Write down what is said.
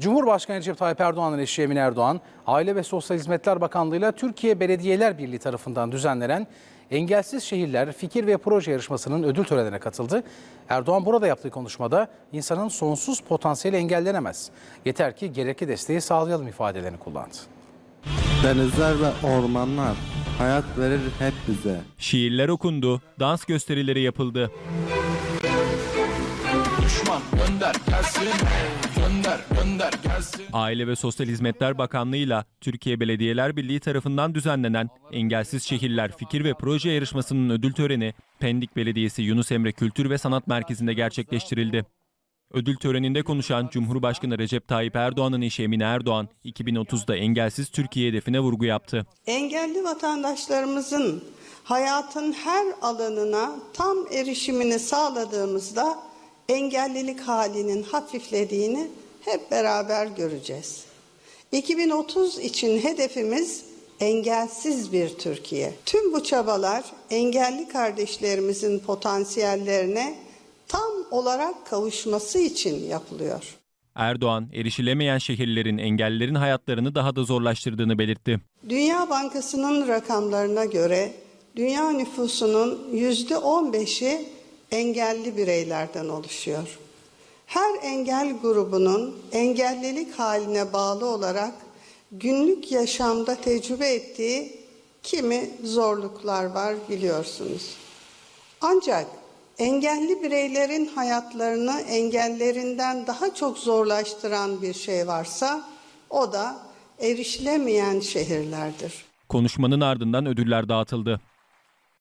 Cumhurbaşkanı Recep Tayyip Erdoğan'ın eşi Emine Erdoğan, Aile ve Sosyal Hizmetler Bakanlığı'yla Türkiye Belediyeler Birliği tarafından düzenlenen Engelsiz Şehirler Fikir ve Proje Yarışması'nın ödül törenine katıldı. Erdoğan burada yaptığı konuşmada insanın sonsuz potansiyeli engellenemez. Yeter ki gerekli desteği sağlayalım ifadelerini kullandı. Denizler ve ormanlar hayat verir hep bize. Şiirler okundu, dans gösterileri yapıldı. Düşman gönder gelsin Gönder gönder gelsin Aile ve Sosyal Hizmetler Bakanlığı'yla Türkiye Belediyeler Birliği tarafından düzenlenen Engelsiz Şehirler Fikir ve Proje Yarışması'nın ödül töreni Pendik Belediyesi Yunus Emre Kültür ve Sanat Merkezi'nde gerçekleştirildi. Ödül töreninde konuşan Cumhurbaşkanı Recep Tayyip Erdoğan'ın eşi Emine Erdoğan, 2030'da engelsiz Türkiye hedefine vurgu yaptı. Engelli vatandaşlarımızın hayatın her alanına tam erişimini sağladığımızda engellilik halinin hafiflediğini hep beraber göreceğiz. 2030 için hedefimiz engelsiz bir Türkiye. Tüm bu çabalar engelli kardeşlerimizin potansiyellerine tam olarak kavuşması için yapılıyor. Erdoğan, erişilemeyen şehirlerin engellilerin hayatlarını daha da zorlaştırdığını belirtti. Dünya Bankası'nın rakamlarına göre dünya nüfusunun yüzde 15'i engelli bireylerden oluşuyor. Her engel grubunun engellilik haline bağlı olarak günlük yaşamda tecrübe ettiği kimi zorluklar var biliyorsunuz. Ancak engelli bireylerin hayatlarını engellerinden daha çok zorlaştıran bir şey varsa o da erişilemeyen şehirlerdir. Konuşmanın ardından ödüller dağıtıldı.